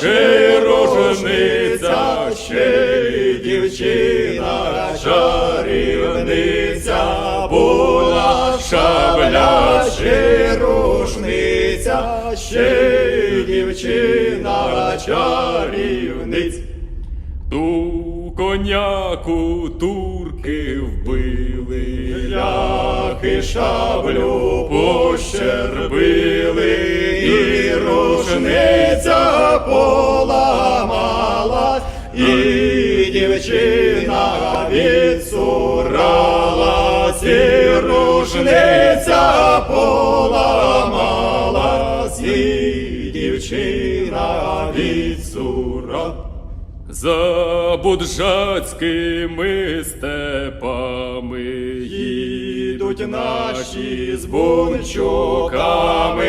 ще рожениця, ще й дівчина, чарівниця, була шабля, ще рушниця, ще й дівчина, чарівниця. Ту коняку турки вбили, ляхи шаблю пощербили, і рушниця поламала, і дівчина відсуралась, і рушниця поламалась, і дівчина відсуралась. За буджацькими степами їдуть наші з бунчуками.